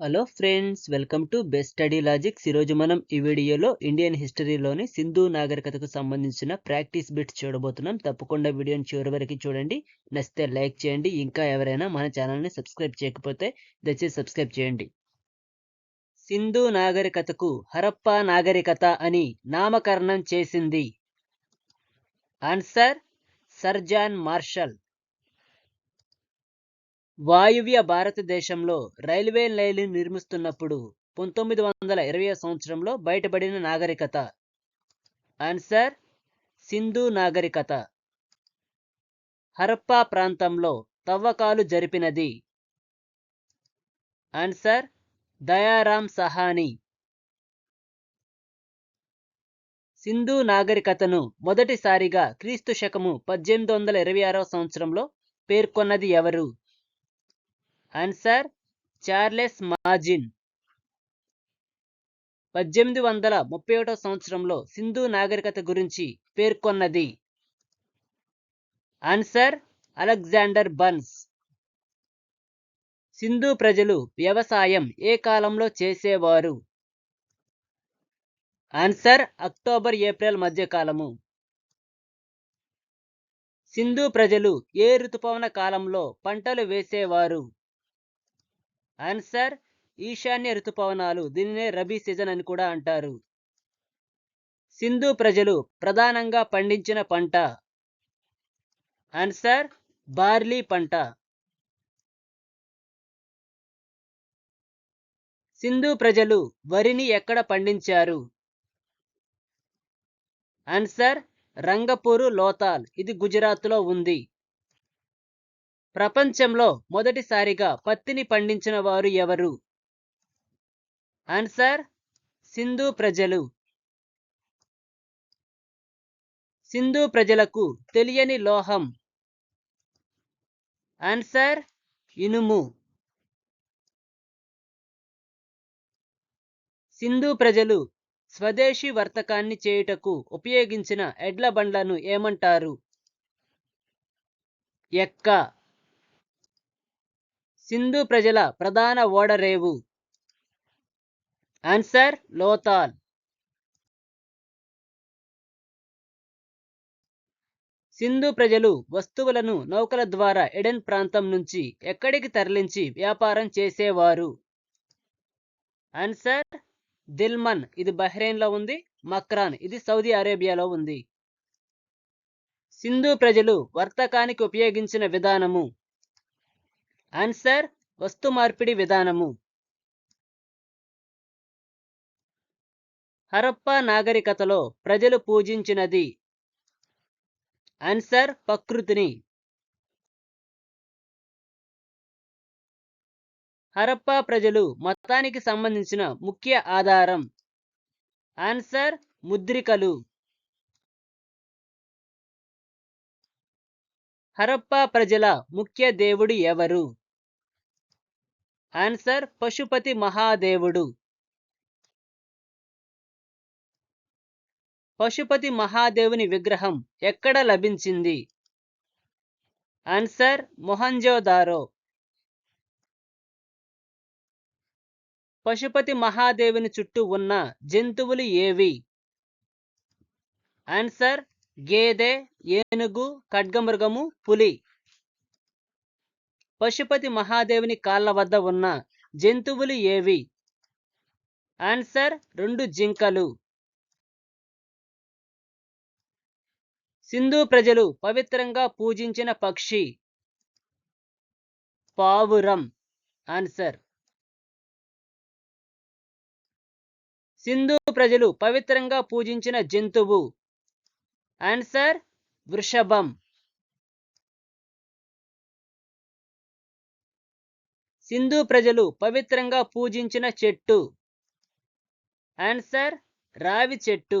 Hello friends welcome to best study logics ఈరోజు మనం ఈ వీడియోలో ఇండియన్ హిస్టరీలోని సింధు నాగరికతకు సంబంధించిన ప్రాక్టీస్ బిట్స్ చూడబోతున్నాం. తప్పకుండా వీడియోని చివరి వరకు చూడండి. నచ్చితే లైక్ చేయండి. ఇంకా ఎవరైనా మన ఛానల్ని సబ్స్క్రైబ్ చేయకపోతే దయచేసి సబ్స్క్రైబ్ చేయండి. సింధు నాగరికతకు హరప్పా నాగరికత అని నామకరణం చేసింది. Answer sir John Marshall. వాయువ్య భారతదేశంలో రైల్వే లైన్లు నిర్మిస్తున్నప్పుడు పంతొమ్మిది వందల ఇరవై సంవత్సరంలో బయటపడిన నాగరికత. ఆన్సర్ సింధు నాగరికత. హరప్పా ప్రాంతంలో తవ్వకాలు జరిపినది. ఆన్సర్ దయారాం సహాని. సింధు నాగరికతను మొదటిసారిగా క్రీస్తు శకము పద్దెనిమిది వందల ఇరవై ఆరవ సంవత్సరంలో పేర్కొన్నది ఎవరు? ఆన్సర్ చార్లెస్ మాజిన్ పద్దెనిమిది వందల ముప్పై ఒకటో సంవత్సరంలో సింధు నాగరికత గురించి పేర్కొన్నది. ఆన్సర్ అలెగ్జాండర్ బన్స్ సింధు ప్రజలు వ్యవసాయం ఏ కాలంలో చేసేవారు? ఆన్సర్ అక్టోబర్ ఏప్రిల్ మధ్యకాలము సింధు ప్రజలు ఏ ఋతుపవన కాలంలో పంటలు వేసేవారు? ఆన్సర్ ఈశాన్య ఋతుపవనాలు దీనినే రబీ సీజన్ అని కూడా అంటారు. సింధు ప్రజలు ప్రధానంగా పండించిన పంట. ఆన్సర్ బార్లీ పంట. సింధు ప్రజలు వరిని ఎక్కడ పండించారు? ఆన్సర్ రంగపూరు లోతాల్ ఇది గుజరాత్లో ఉంది. ప్రపంచంలో మొదటిసారిగా పత్తిని పండించిన వారు ఎవరు? ఆన్సర్ సింధు ప్రజలు. సింధు ప్రజలకు తెలియని లోహం. ఆన్సర్ ఇనుము. సింధు ప్రజలు స్వదేశీ వర్తకాన్ని చేయుటకు ఉపయోగించిన ఎడ్ల బండ్లను ఏమంటారు? ఎక్క. సింధు ప్రజల ప్రధాన ఓడరేవు. ఆన్సర్ లోతాల్ సింధు ప్రజలు వస్తువులను నౌకల ద్వారా ఎడెన్ ప్రాంతం నుంచి ఎక్కడికి తరలించి వ్యాపారం చేసేవారు? Answer Dilmun. ఇది బహ్రెయిన్లో ఉంది మక్రాన్. ఇది సౌదీ అరేబియాలో ఉంది. సింధు ప్రజలు వర్తకానికి ఉపయోగించిన విధానము. ఆన్సర్ వస్తు మార్పిడి విధానము. హరప్పా నాగరికతలో ప్రజలు పూజించినది. ఆన్సర్ ప్రకృతిని. హరప్పా ప్రజలు మతానికి సంబంధించిన ముఖ్య ఆధారం. ఆన్సర్ ముద్రికలు. హరప్పా ప్రజల ముఖ్య దేవుడు ఎవరు? ఆన్సర్ పశుపతి మహాదేవుడు పశుపతి మహాదేవుని విగ్రహం ఎక్కడ లభించింది ఆన్సర్ మొహంజోదారో పశుపతి మహాదేవుని చుట్టూ ఉన్న జంతువులు ఏవి ఆన్సర్ గేదె ఏనుగు ఖడ్గమృగము పులి పశుపతి మహాదేవుని కాళ్ళ వద్ద ఉన్న జంతువులు ఏవి? ఆన్సర్ రెండు జింకలు. సింధు ప్రజలు పవిత్రంగా పూజించిన పక్షి పావురం. ఆన్సర్. సింధు ప్రజలు పవిత్రంగా పూజించిన జంతువు. ఆన్సర్ వృషభం. సింధు ప్రజలు పవిత్రంగా పూజించిన చెట్టు. ఆన్సర్ రావి చెట్టు.